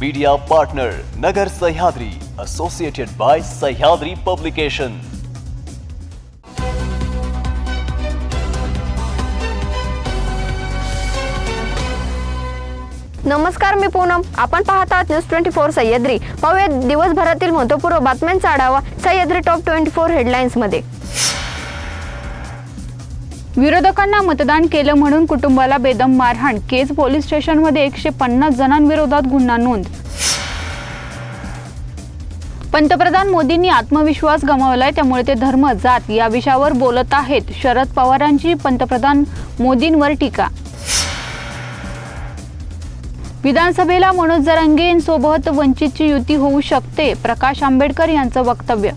Media partner Nagar Sahyadri associated by Sahyadri publication नमस्कार मी पूनम. आपण पाहत आहात न्यूज ट्वेंटी फोर सह्याद्री. पाहूया दिवसभरातील महत्त्वपूर्ण बातम्यांचा आढावा सह्याद्री टॉप ट्वेंटी फोर हेडलाईन्समध्ये. विरोधकांना मतदान केलं म्हणून कुटुंबाला बेदम मारहाण. केज पोलीस स्टेशनमध्ये एकशे पन्नास जणांविरोधात गुन्हा नोंद. पंतप्रधान मोदींनी आत्मविश्वास गमावलाय त्यामुळे ते धर्म जात या विषयावर बोलत आहेत. शरद पवारांची पंतप्रधान मोदींवर टीका. विधानसभेला मनोज जरांगेंसोबत वंचितची युती होऊ शकते प्रकाश आंबेडकर यांचं वक्तव्य.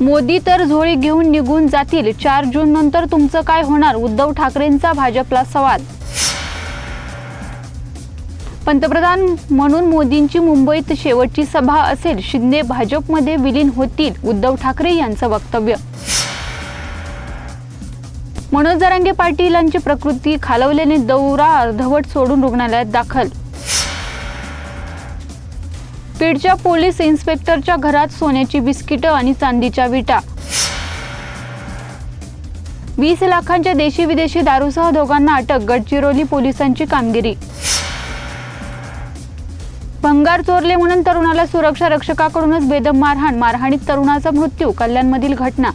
मोदी तर झोळी घेऊन निघून जातील. चार जून नंतर तुमचं काय होणार? उद्धव ठाकरेंचा भाजपला सवाल. पंतप्रधान म्हणून मोदींची मुंबईत शेवटची सभा असेल. शिंदे भाजपमध्ये विलीन होतील उद्धव ठाकरे यांचं वक्तव्य. मनोज जरांगे पाटीलांची प्रकृती खालवल्याने दौरा अर्धवट सोडून रुग्णालयात दाखल बीडच्या पोलीस इन्स्पेक्टरच्या घरात सोन्याची बिस्किटं आणि चांदीच्या विटा. वीस लाखांच्या देशी विदेशी दारूसह दोघांना अटक गडचिरोली पोलिसांची कामगिरी. भंगार चोरले म्हणून तरुणाला सुरक्षा रक्षकाकडूनच बेदम मारहाण मारहाणीत तरुणाचा मृत्यू कल्याणमधील घटना.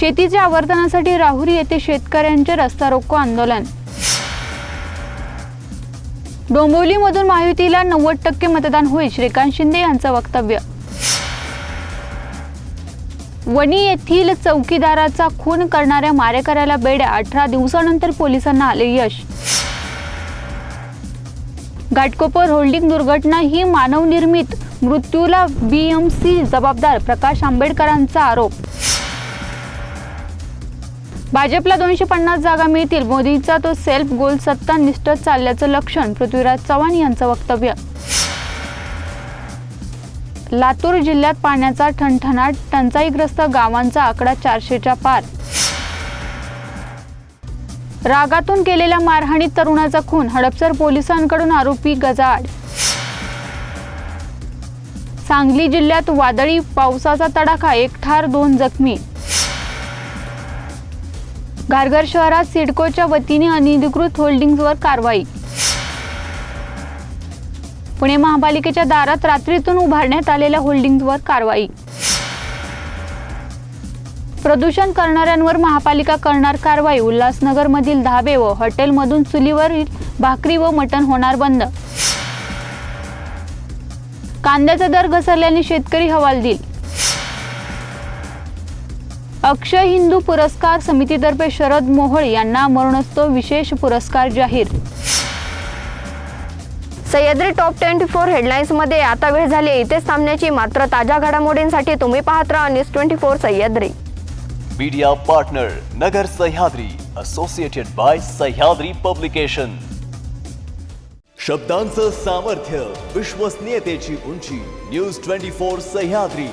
शेतीच्या आवर्तनासाठी राहुरी येथे शेतकऱ्यांचे रस्ता रोको आंदोलन. डोंबिवलीमधून महायुतीला नव्वद टक्के मतदान होईल श्रीकांत शिंदे यांचं वक्तव्य. वणी येथील चौकीदाराचा खून करणाऱ्या मारेकऱ्याला बेड्या अठरा दिवसानंतर पोलिसांना आले यश. घाटकोपर होल्डिंग दुर्घटना ही मानवनिर्मित मृत्यूला बीएमसी जबाबदार प्रकाश आंबेडकरांचा आरोप. भाजपला दोनशे पन्नास जागा मिळतील. मोदींचा तो सेल्फ गोल सत्ता निष्ठ चालल्याचं लक्षण पृथ्वीराज चव्हाण यांचं वक्तव्य. लातूर जिल्ह्यात पाण्याचा ठणठणाट टंचाईग्रस्त गावांचा आकडा चारशेच्या पार. रागातून केलेल्या मारहाणीत तरुणाचा खून हडपसर पोलिसांकडून आरोपी गजाआड. सांगली जिल्ह्यात वादळी पावसाचा तडाखा एक ठार दोन जखमी. घारघर शहरात सिडकोच्या वतीने अनधिकृत होल्डिंग्सवर कारवाई. पुणे महापालिकेच्या दारात रात्रीतून उभारण्यात आलेल्या होल्डिंग्सवर कारवाई. प्रदूषण करणाऱ्यांवर महापालिका करणार कारवाई. उल्हासनगरमधील धाबे व हॉटेलमधून चुलीवरील भाकरी व मटण होणार बंद. कांद्याचा दर घसरल्याने शेतकरी हवालदिल. अक्षय हिंदू पुरस्कार समितीतर्फे शरद मोहोळ यांना मरणोत्सव विशेष पुरस्कार जाहीर. सह्याद्री टॉप ट्वेंटी फोर हेडलाईन्समध्ये आता वेळ झाली आहे. इथेच थांबण्याची मात्र ताज्या घडामोडींसाठी तुम्ही पाहत राहा news twenty four Sahyadri. Media partner Nagar Sahyadri associated by Sahyadri publication. शब्दांचं सामर्थ्य विश्वसनीयतेची उंची न्यूज ट्वेंटी फोर सह्याद्री.